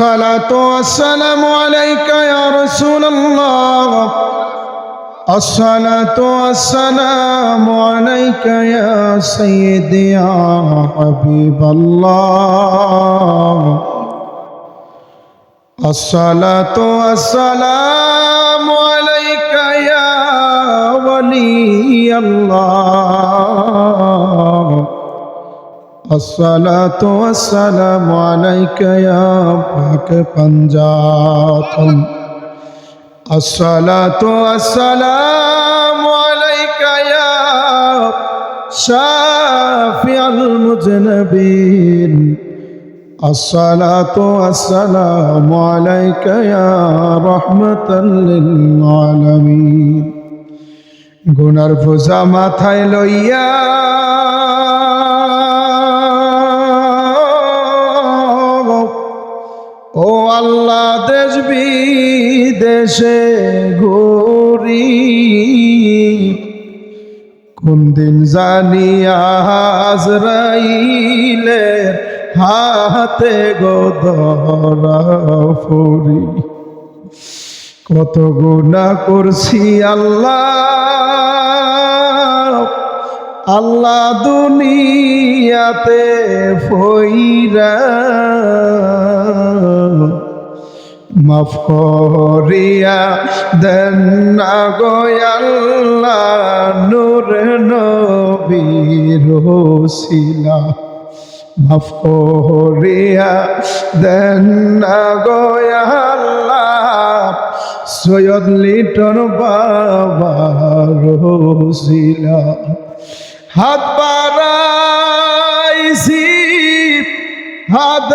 الصلاة والسلام عليك يا رسول الله. الصلاة والسلام عليك يا سيدي يا حبيب الله. الصلاة والسلام عليك يا ولي الله. الصلاة والسلام عليك يا باك پنجاتم الصلاة والسلام عليك يا شافع المذنبين الصلاة والسلام عليك يا رحمة للعالمين গুনার বোঝা মাথায় লইয়া বিদেশে ঘুরি, কোন দিন জানি আজরাইলে হাতে গোদরা ফুরি কত গুণা করছি আল্লাহ আল্লাহ দুনিয়াতে ফইরা। মাফ দেন না গয়াল্লাহ নূর নবীর শিলা মাফ করিয়া দেন না গয়াল্লাহ সৈয়দ লিটন বাবা রসিলা হাত বাড়াইছি, হাত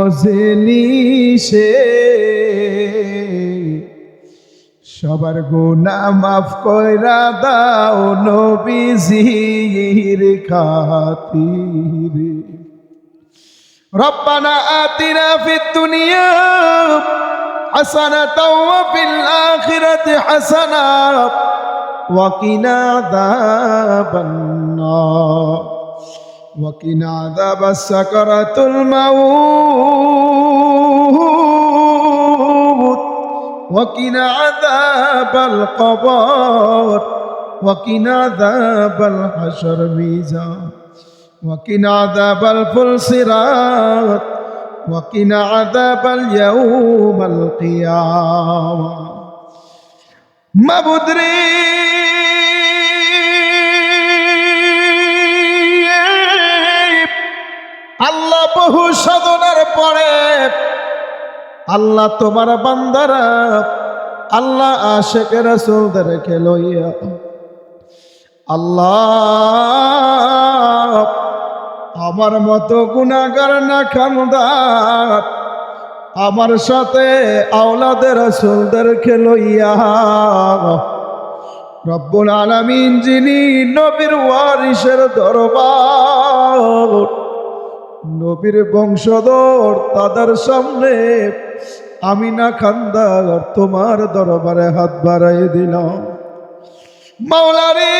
মজে নিশে। সবার গোনা মাফ কইরা দাও নবীজির খাতির। রব্বানা আতিনা ফিদ দুনিয়া হাসানাতা ওয়া ফিল আখিরাতি হাসানা। ওয়া কিনা আযাবান وقنا عذاب السكرة الموت. وقنا عذاب القبر. وقنا عذاب الحشر ميزان وقنا عذاب الفلسرات وقنا عذاب اليوم القيامة. مبدري সাধনার পরে আল্লাহ তোমার বান্দারা আল্লাহ আশেকের রাসূলদেরকে লইয়া আল্লাহ আমার মতো গুণাগার না খামদার আমার সাথে আওলাদের রসুলদেরকে লইয়া রব্বুল আলামিন যিনি নবীর ওয়ারিসের দরবার নবীর বংশধর তাদের সামনে আমি না খান্দার তোমার দরবারে হাত বাড়াই দিলাম। মাওলারে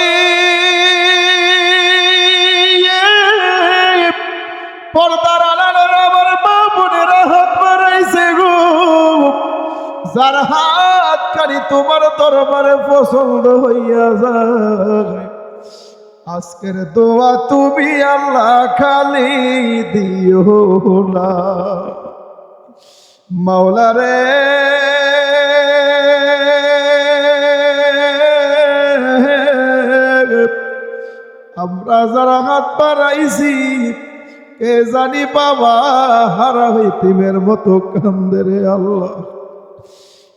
পর্দার আলালের আমার বাবুনের হাত বাড়াইছে গো। যার হাত কারি তোমার দরবারে পছন্দ হইয়া যায়। আজকের দোয়া তুমি আল্লাহ খালি দিও না। মাওলা রে। আমরা যারা হাত বাড়াইছি, কে জানি বাবা হারা হইতিমের মতো কান্দে রে আল্লাহ।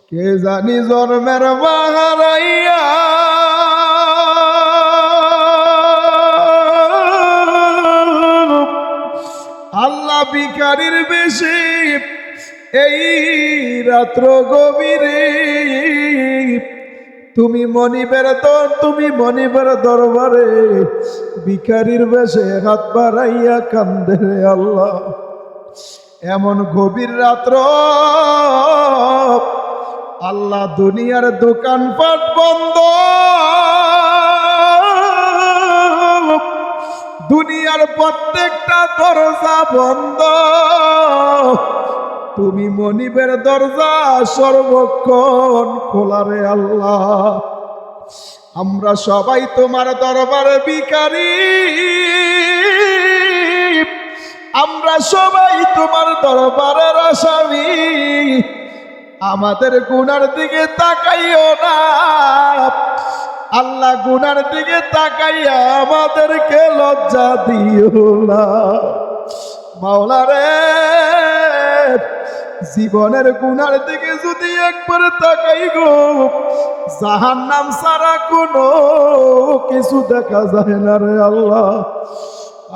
কে জানি জন্মের মা হারাইয়া বিকারির বেশি, এই রাত্র গভীরে তুমি মনিবের দর, তুমি মনিবের দরবারে ভিখারির বেশে হাত বাড়াইয়া কান্দে আল্লাহ। এমন গভীর রাত্র, আল্লাহ দুনিয়ার দোকানপাট বন্ধ দুনিয়ার প্রত্যেকটা দরজা বন্ধ। তুমি মনিবের দরজা সর্বক্ষণ খোলারে আল্লাহ। আমরা সবাই তোমার দরবারে ভিখারি। আমরা সবাই তোমার দরবারের আসামি। আমাদের গুনার দিকে তাকাইও না। আল্লাহ গুনার দিকে তাকাইয়া আমাদেরকে লজ্জা দিও না। মাওলা রে, জীবনের গুনার দিকে যদি একবার তাকাই গো জাহান নাম সারা কোনো কিছু দেখা যায় না রে আল্লাহ।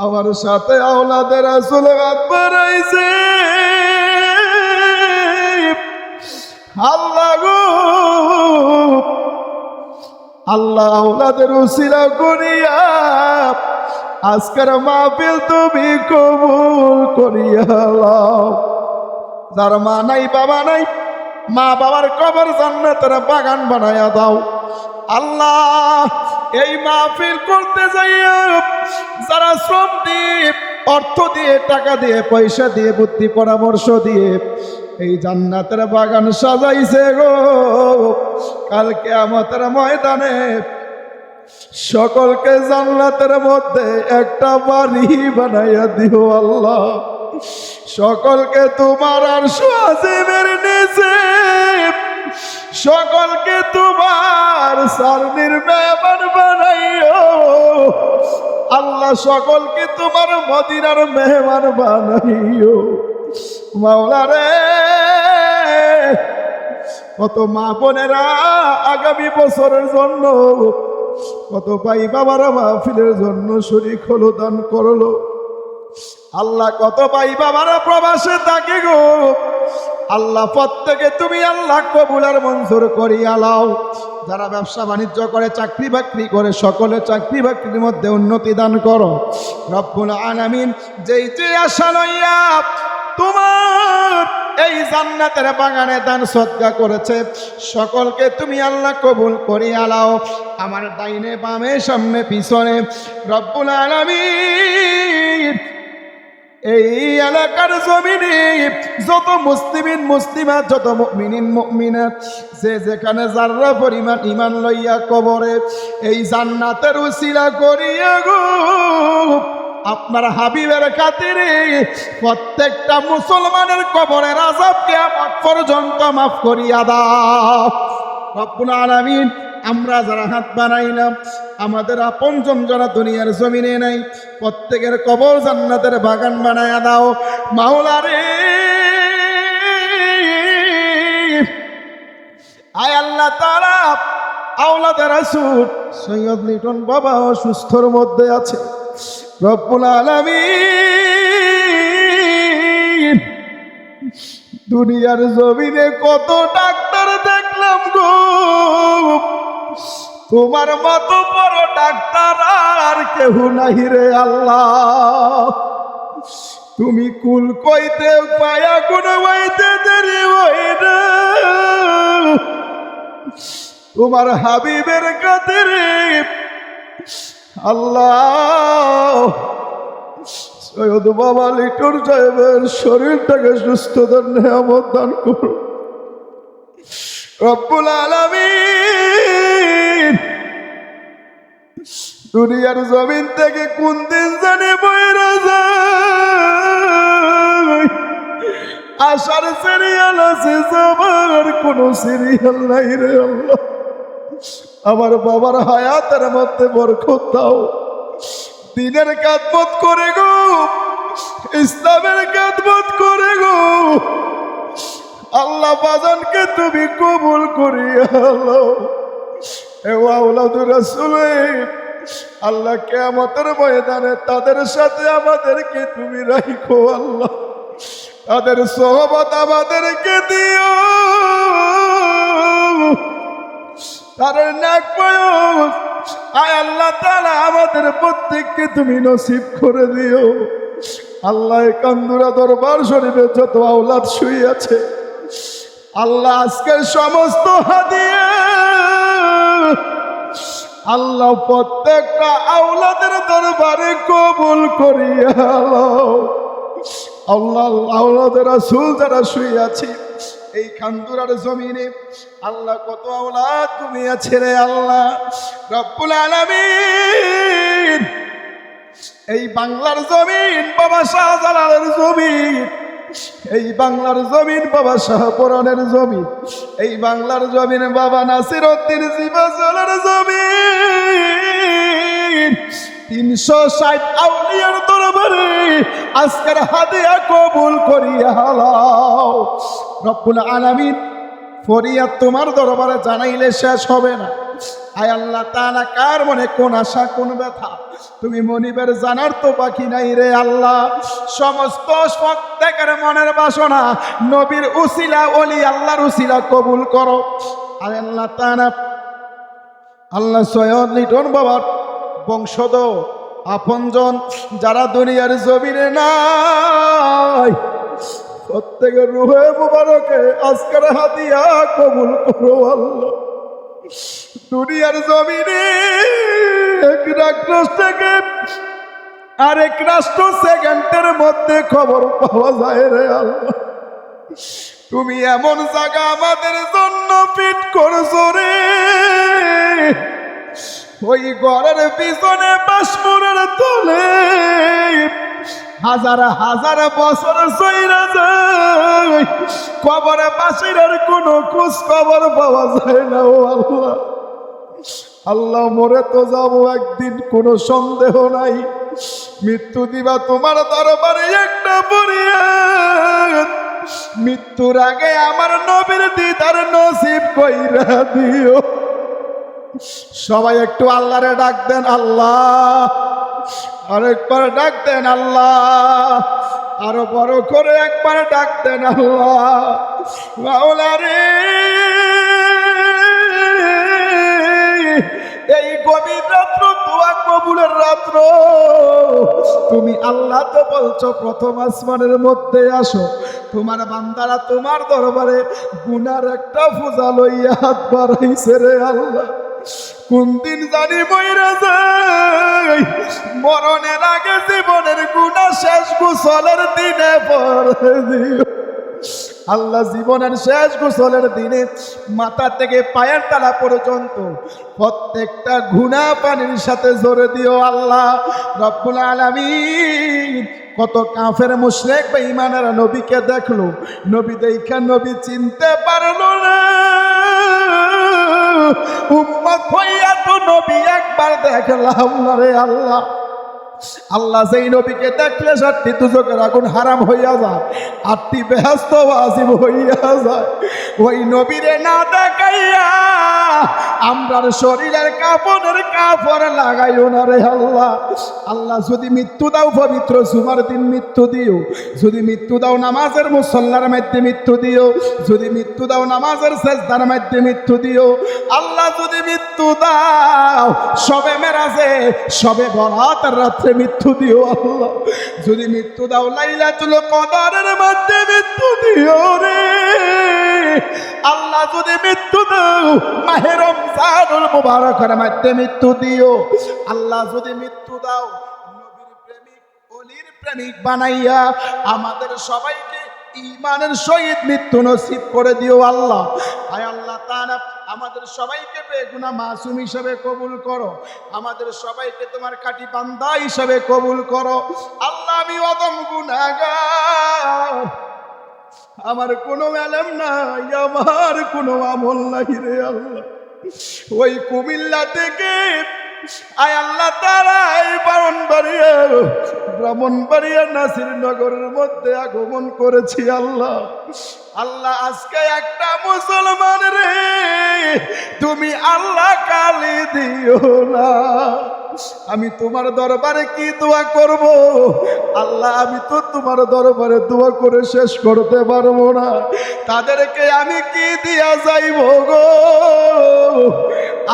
আমার সাথে আওলাদের আসলে হাত বাড়াইছে। আল্লাহ আওলাদের উসিলা করিয়া, আজকের মাহফিল তুমি কবুল করিয়া। যার মা নাই, বাবা নাই, মা বাবার কবর জান্নাতের বাগান বানায়া দাও আল্লাহ, এই মাহফিল করতে যাইয়া যারা শ্রম দিয়ে, অর্থ দিয়ে, টাকা দিয়ে, পয়সা দিয়ে, বুদ্ধি পরামর্শ দিয়ে এই জান্নাতের বাগান সাজাইছে গো। কালকে আমাদের ময়দানে সকলকে জান্নাতের মধ্যে একটা বাড়ি বানাইয়া দিও আল্লাহ। সকলকে তোমার আর সাজিমের নিচে। সকলকে তোমার সারনির মেহমান বানাইও। আল্লাহ সকলকে তোমার মদিনার মেহমান বানাইও। মাওলা রে কত মা বোনেরা আগামী বছরের জন্য কত ভাই বাবারা মাহফিলের জন্য শরীর হলো, দান করল। আল্লাহ কত ভাই বাবারা প্রবাসে থাকে গো। আল্লাহ প্রত্যেকে তুমি আল্লাহ কবুলার মঞ্জুর করিয়া লাও যারা ব্যবসা বাণিজ্য করে, চাকরি বাকরি করে, সকলে চাকরি বাকরির মধ্যে উন্নতি দান করো। রব্বুল আলামিন যেই যে আশা লইয়া তোমার এই জান্নাতের বাগানে দান সৎকা করেছে। সকলকে তুমি আল্লাহ কবুল করিয়া লাও আমার ডাইনে বামে সামনে পিছনে রব্বুল আলামিন। এই এলাকার জমিনে যত মুসলিমিন মুসলিমাত যত মুমিনিন মুমিনাত যে যেখানে যাররা পরিমাণ ইমান লইয়া কবরে, এই জান্নাতের উসিলা করিয়া গো। আপনার হাবিবের খাতিরে প্রত্যেকটা মুসলমানের কবরের আজাবকে আমার পর্যন্ত মাফ করিয়া দাও। রব্বুল আলামিন, আমরা যারা হাত বানাইলাম আমাদের আপনজন যারা দুনিয়ার জমিনে নাই, প্রত্যেকের কবর জান্নাতের বাগান বানায়া দাও। মাওলারে আয় আল্লাহ তারা আওলাদের আসুর সৈয়দ লিটন বাবা অসুস্থর মধ্যে আছে। রব্বুল আলামিন। দুনিয়ার জমিনে কত ডাক্তার দেখলাম গো। তোমার মতো বড় ডাক্তার আর কেহ নাহি রে আল্লাহ। তুমি কুল কইতে পায়া কোন হইতে দেরি না। তোমার হাবিবের কাতেরে আল্লাহ। সৈয়দ বাবা লিটন সাহেবের শরীরটাকে সুস্থতার নিয়ামত দান করো রব্বুল আলামিন। দুনিয়ার জমিন থেকে কোন দিন জানে বইরা যায়। আসার সিরিয়াল আছে যাবার কোনো সিরিয়াল নাই রে আমার বাবার হায়াতের মধ্যে বরকত দাও। দিনের কাদমত করে গো। ইসলামের কাদমত করে গো। আল্লাহ বাজানকে তুমি কবুল করিয়া আল্লাহ কেমতের ময়দানে তাদের সাথে আমাদেরকে তুমি রাখো আল্লাহ। তাদের সহবত আমাদেরকে দিও। তাদের নাক আয় আল্লাহ তালা আমাদের প্রত্যেককে তুমি নসিব করে দিও আল্লাহ কান্দুরা দরবার শরীফে যত আওলাদ শুয়ে আছে, আল্লাহ আজকের সমস্ত হাদিয়া, আল্লাহ প্রত্যেকটা আওলাদের দরবারে কবুল করিয়া লও। আল্লাহ আওলাদের রাসূল যারা শুয়ে আছে এই খান্দুরার জমিনে আল্লাহ কত আওলাদ আছে রে আল্লাহ। রব্বুল আলামিন। এই বাংলার জমিন বাবা শাহজালালের জমিন। এই বাংলার জমিন বাবা শাহপুরানের জমিন। এই বাংলার জমিন বাবা নাসির উদ্দিন জীবাচলের জমিন। তিনশো ষাট আউলিয়ার দরবারে আজকের হাদিয়া কবুল করিয়া হালাও। রব্বুল আলামিন ফরিয়াদ তোমার দরবারে জানাইলে শেষ হবে না। আয় আল্লাহ তাআলা, কার মনে কোন আশা, কোন ব্যথা? তুমি মনিবের জানার তো বাকি নাই রে আল্লাহ। সমস্ত প্রত্যেকের মনের বাসনা, নবীর উসিলা অলি আল্লাহর উসিলা কবুল করো। আয় আল্লাহ তাআলা, আল্লাহ সৈয়দ লিটন বাবার বংশদ আপনজন যারা দুনিয়ার জমিনে নাই। প্রত্যেকের রুহে মুবারকে আজকের হাতিয়া কবুল করো আল্লাহ। দুনিয়ার জমিনে এক রাষ্ট্র থেকে আরেক রাষ্ট্র সেকেন্ডের মধ্যে খবর পাওয়া যায় রে আল্লাহ। তুমি এমন জায়গা আমাদের জন্য ফিট করছ রে। ওই ঘরের পিছনে পাশমুরের তোলে হাজার হাজার বছর সইরা যায়। কবরে পাশের কোনো খোঁজ খবর পাওয়া যায় না, ও আল্লাহ। আল্লাহ, মরে তো যাব একদিন, কোনো সন্দেহ নাই। মৃত্যু দিবা তোমার দরবারে একটা পরিয়াদ। মৃত্যুর আগে আমার নবীর দিদার নসিব কইরা দিও। সবাই একটু আল্লাহরে ডাক দেন আল্লাহ। আরেকবার ডাক দেন আল্লাহ। আরও বড় করে একবার ডাক দেন আল্লাহ। রে এই গভীর রাত্র দোয়া কবুলের রাত্র। তুমি আল্লাহ তো বলছো প্রথম আসমানের মধ্যে আসো। তোমার বান্দারা তোমার দরবারে গুনার একটা পূজা লইয়া হাত বাড়াইছে রে আল্লাহ। কোন দিন জানি মইরা যাই। মরণের আগে জীবনের গুণা শেষ গোসলের দিনে পরে দিও। আল্লাহ জীবনের শেষ গোসলের দিনে মাথা থেকে পায়ের তালা পর্যন্ত প্রত্যেকটা ঘুণা পানির সাথে জোরে দিও আল্লাহ। রব্বুল আলামিন কত কাফের মুশরিক বা ইমানের নবীকে দেখল। নবী দেখা নবী চিনতে পারল উম্মত হইয়া তো নবী একবার দেখলাম না রে আল্লাহ। আল্লাহ যেই নবীকে দেখলে সাতটি দুজকের আগুন হারাম হইয়া যায়, আটটি ব্যস্ত আজিব হইয়া যায়। ওই নবীরে না দেখাইয়া আমরার শরীরের কাপড়ের কাপড় লাগাইও না রে আল্লাহ। আল্লাহ যদি মৃত্যু দাও পবিত্র সুমার দিন মৃত্যু দিও, যদি মৃত্যু দাও নামাজের মুসল্লার মধ্যে মৃত্যু দিও, যদি মৃত্যু দাও নামাজের শেষদার মধ্যে মৃত্যু দিও, আল্লাহ যদি মৃত্যু দাও, সবে মেরাজে, সবে বরাতের রাত্রে মৃত্যু দিও আল্লাহ। যদি মৃত্যু দাও লাইলা তুল কদারের মধ্যে মৃত্যু দিও রে। আল্লাহ যদি মৃত্যু দাও, মাহে রমজানুল মুবারকের মধ্যে মৃত্যু দিও। আল্লাহ যদি মৃত্যু দাও, নবীর প্রেমিক, অলির প্রেমিক বানাইয়া আমাদের সবাইকে ইমানের সহিত মৃত্যু নসিব করে দিও আল্লাহ। আয় আল্লাহ তাআলা আমাদের সবাইকে বেগুনা মাসুম হিসেবে কবুল করো। আমাদের সবাইকে তোমার কাটি বান্দা হিসেবে কবুল করো। আল্লাহ, আমি অদম গুনাহগার। আমার কোনো ম্যালেম নাই, আমার কোনো আমল নাই রে আল্লাহ। ওই কুমিল্লা থেকে আয় আল্লাহ তারাই ব্রাহ্মণবাড়িয়া ব্রাহ্মণবাড়িয়া নাসির নগরের মধ্যে আগমন করেছি আল্লাহ। আল্লাহ আজকে একটা মুসলমান রে, তুমি আল্লাহ কালি দিও না। আমি তোমার দরবারে কি দোয়া করব? আল্লাহ, আমি তো তোমার দরবারে দোয়া করে শেষ করতে পারব না। তাদেরকে আমি কি দিয়া যাইব গো?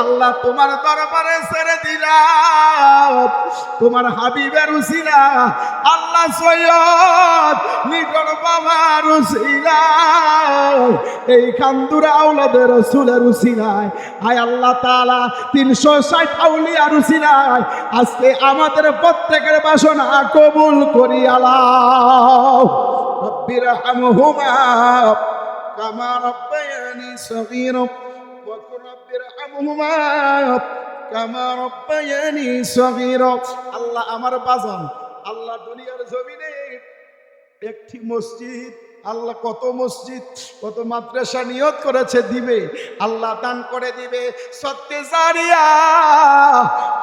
আল্লাহ তোমার দরবারে ছেড়ে দিলাম তোমার হাবিবের উসিলা আল্লাহ সৈয়দ নিকট বাবার উসিলা এই খান্দুরা আউলাদের রসুলের উসিলায় আয় আল্লাহ তাআলা তিনশো ষাট আউলিয়ার উসিলায় আজকে আমাদের প্রত্যেকের বাসনা কবুল করি আলাও রব্বির হামহুমা কামা রব্বায়ানি সগীরা وقل رب ارحمهما كما ربياني صغيرا আল্লাহ আমার বাজান আল্লাহ দুনিয়ার জমিনে একটি মসজিদ আল্লাহ কত মসজিদ, কত মাদ্রাসা নিয়ত করেছে দিবে, আল্লাহ দান করে দিবে। সত্যি জারিয়া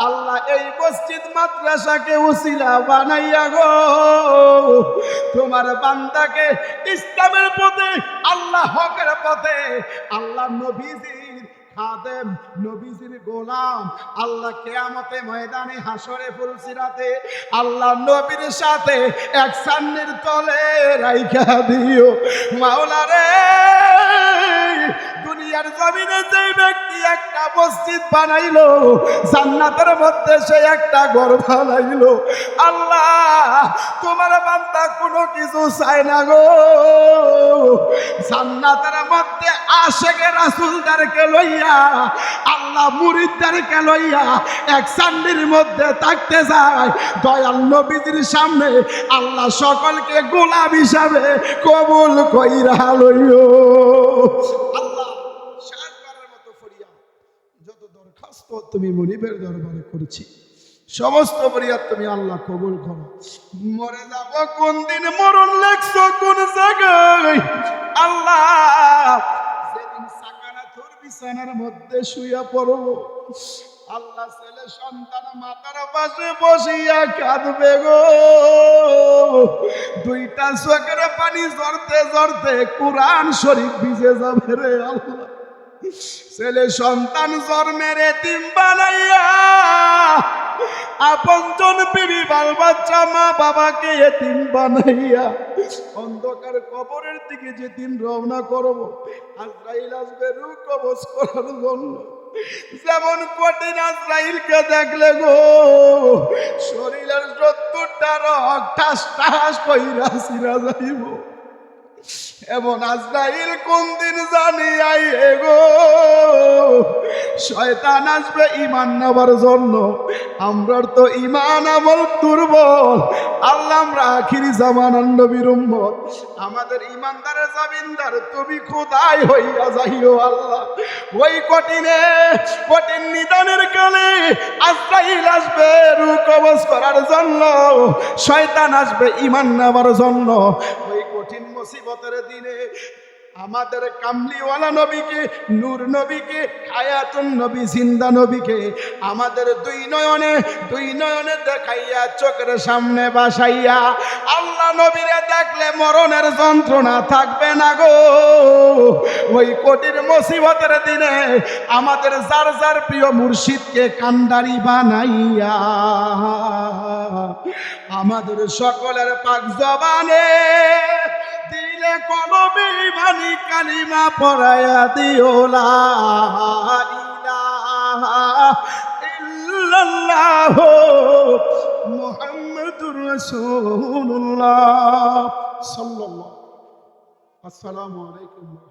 আল্লাহ এই মসজিদ মাদ্রাসাকে উসিলা বানাইয়া গো। তোমার বান্দাকে ইসলামের পথে, আল্লাহ হকের পথে, আল্লাহ নবীজির খাদেম, নবীজির গোলাম। আল্লাহ কেয়ামতে ময়দানে হাসরে ফুলসিরাতে আল্লাহ নবীর সাথে এক সান্নির তলে রাইখা দিও। মাওলা রে দুনিয়ার জমিনে যে ব্যক্তি একটা মসজিদ বানাইলো, জান্নাতের মধ্যে সে একটা ঘর বানাইলো। আল্লাহ, তোমার বান্দা কোনো কিছু চায় না গো। জান্নাতের মধ্যে আশেকে রাসুলদারকে লইয়া, আল্লাহ মুরিদদারকে লইয়া এক সান্ডির মধ্যে থাকতে যায়। দয়াল নবীজির সামনে আল্লাহ সকলকে গোলাম হিসাবে কবুল কইরা লইও আল্লাহ শেষবারের মতো ফরিয়াদ যত দরখাস্ত তুমি মনিবের দরবারে করেছি। সমস্ত ফরিয়াদ তুমি আল্লাহ কবুল করো। মরে যাব কোন দিন, মরণ লেখছো কোন জায়গায়? আল্লাহ, যেদিন সাকারাতুর বিছানার মধ্যে শুয়ে পড়ব আল্লাহ ছেলে সন্তান মাতার পাশে বসিয়া কাঁদবে গো। দুইটা চোখের পানি জড়তে জড়তে কোরআন শরীফ ভিজে যাবে রে আল্লাহ। ছেলে সন্তান জন্মের এতিম বানাইয়া আপনজন বিবি বাল বাচ্চা মা বাবাকে এতিম বানাইয়া, অন্ধকার কবরের দিকে যেদিন রওনা করব, আজরাইল আসবে রু কবজ করার জন্য। যেমন কঠিন আজরাইলকে দেখলে গো, শরীরের সত্তরটা রক ঠাস ঠাস কইরা সিরা যাইব। এমন আজরাইল কোন দিন জানি আই গো? শয়তান আসবে ইমান নেবার জন্য। আমরার তো ইমান আমল দুর্বল। আল্লাহ আমরা আখিরি জামানার নবীর উম্মত। আমাদের ইমানদারের জামিনদার, তুমি খোদাই হইয়া যাইও আল্লাহ। ওই কঠিনে, কঠিন নিদানের কালে আজরাইল আসবে রু কবজ করার জন্য। শয়তান আসবে ইমান নেবার জন্য। ওই মুসিবতের দিনে আমাদের কামলিওয়ালা নবীকে, নূর নবীকে, হায়াতুন নবী, জিন্দা নবীকে আমাদের দুই নয়নে দুই নয়নে দেখাইয়া, চোখের সামনে বাসাইয়া আল্লাহ নবীরে দেখলে মরণের যন্ত্রণা থাকবে না গো। ওই কঠিন মুসিবতের দিনে আমাদের যার যার প্রিয় মুর্শিদকে কান্দারি বানাইয়া আমাদের সকলের পাক জবানে দিলে কোন মানি কালিমা পড়ায়া দিও লা ইল্লাল্লাহ মুহাম্মাদুর রাসূলুল্লাহ সাল্লাল্লাহু আসসালামু আলাইকুম